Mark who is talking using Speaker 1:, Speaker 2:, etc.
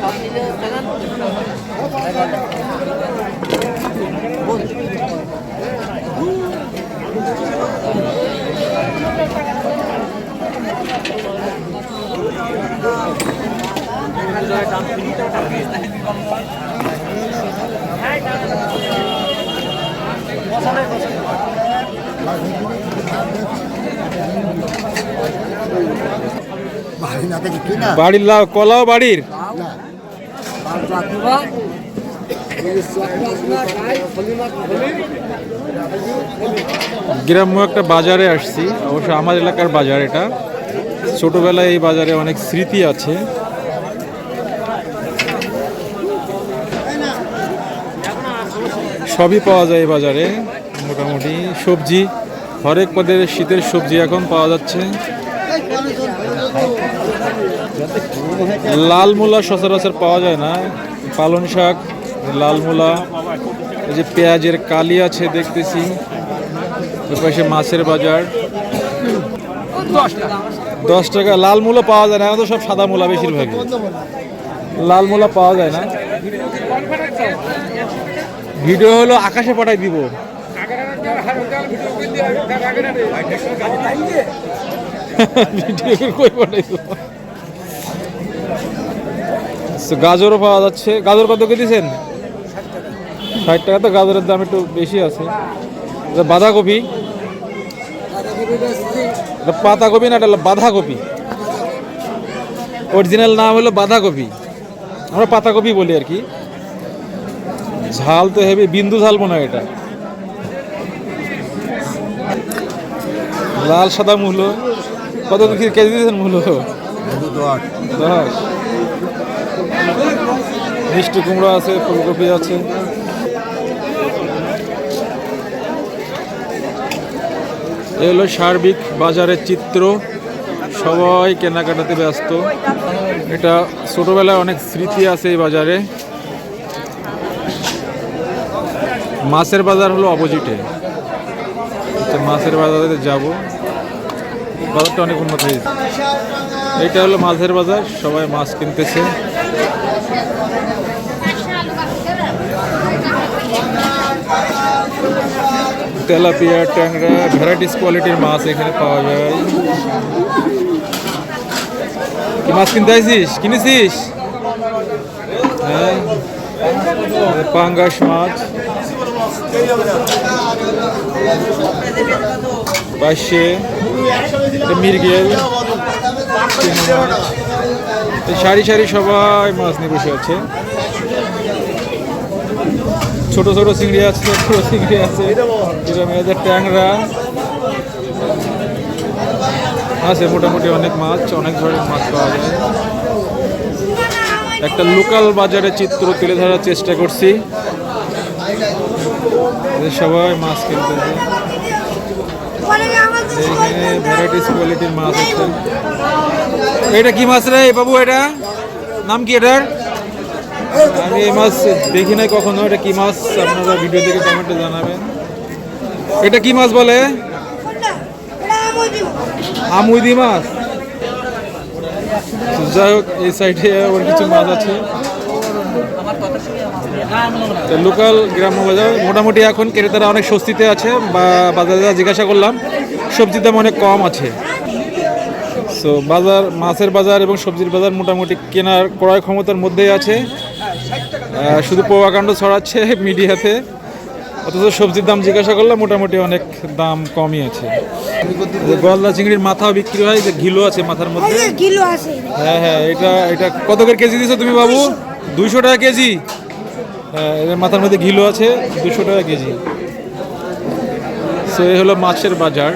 Speaker 1: বাড়ি না দেখি তুই না
Speaker 2: বাড়ির লাউ কলাও বাড়ির? গ্রাম্য একটা বাজারে আসছি, অবশ্য আমার এলাকার বাজার এটা। ছোটবেলায় এই বাজারে অনেক স্মৃতি আছে। সবই পাওয়া যায় বাজারে, মোটামুটি। সবজি, হরেক পদের শীতের সবজি এখন পাওয়া যাচ্ছে। লাল মূলা সচরাচর পাওয়া যায় না। পালং শাক, লাল মূলা, এই যে পেঁয়াজের কালি আছে দেখতেছি। পাশে মাছের বাজার। দশ টাকা, লাল মূলা পাওয়া যায় না। এখন তো সব সাদা মূলা বেশিরভাগই। লাল মূলা পাওয়া যায় না। ভিডিও হলো আকাশে পাঠাই দিব। পাঠাইছো গাজরও পাওয়া যাচ্ছে। গাজর কত করে দিয়েছেন ষাট টাকা। তো গাজরের দাম একটু বেশি আছে। বাঁধাকপি। পাতাকপি না, এটা বাঁধাকপি। অরিজিনাল নাম হলো বাঁধাকপি। আমরা পাতাকপি বলি আর কি। ঝাল তো হেভি, বিন্দু ঝাল মনে হয় এটা। লাল সাদা মূলো। কত কেজি দিয়েছেন মূলো? দশ। মিষ্টি কুমড়ো আছে, ফুলকপি আছে। এ হলো সার্বিক বাজারের চিত্র। সবাই কেনাকাটাতে ব্যস্ত। এটা ছোটবেলায় অনেক স্মৃতি আছে এই বাজারে। মাছের বাজার হলো অপোজিটে মাছের বাজারে যাব। বাজারটা অনেক উন্নত হয়েছে। এটা হলো মাছের বাজার, সবাই মাছ কিনতেছে। তেলাপিয়া, ট্যাংরা ভ্যারাইটিস কোয়ালিটির মাছ এখানে পাওয়া যায়। কি মাছ কিনতে আসিস কিনেছিস? হ্যাঁ। পাঙ্গাস মাছ। এটা মিরগেল। সারি সারি সবাই মাছ নিয়ে বসে আছে। ছোট ছোট চিংড়ি আছে, ছোট চিংড়ি আছে। এদের ট্যাংরা। আছে মোটামুটি অনেক মাছ, অনেক ধরনের মাছ পাওয়া যায়। একটা লোকাল বাজারের চিত্র তুলে ধরার চেষ্টা করছি। সবাই মাছ কিনতেছে এখানে ভ্যারাইটিস কোয়ালিটির মাছ আছে। এটা কি মাছ রে বাবু এটা? নাম কি এটার? আমি এই মাছ দেখি নাই কখনো। এটা কি মাছ? আপনারা ভিডিও দেখে কমেন্টে জানাবেন। এটা কি মাছ বলে? আমুদি মাছ। যাই হোক, এই সাইডে ওর কিছু মাছ আছে। লোকাল গ্রাম্য বাজার মোটামুটি এখন ক্রেতারা অনেক স্বস্তিতে আছে বা বাজারে যা জিজ্ঞাসা করলাম সবজির দাম অনেক কম আছে। সো বাজার মাছের বাজার এবং সবজির বাজার মোটামুটি কেনার ক্রয় ক্ষমতার মধ্যেই আছে। শুধু পোয়াকাণ্ড ছড়াচ্ছে মিডিয়াতে অথচ সবজির দাম জিজ্ঞাসা করলে মোটামুটি অনেক দাম কমই আছে। গলদা চিংড়ির মাথাও বিক্রি হয় যে ঘিলো আছে মাথার মধ্যে। হ্যাঁ হ্যাঁ এটা এটা কত করে কেজি দিছো তুমি বাবু? দুইশো টাকা কেজি? এর মাথার মধ্যে ঘিলো আছে দুশো টাকা কেজি। সে হলো মাছের বাজার।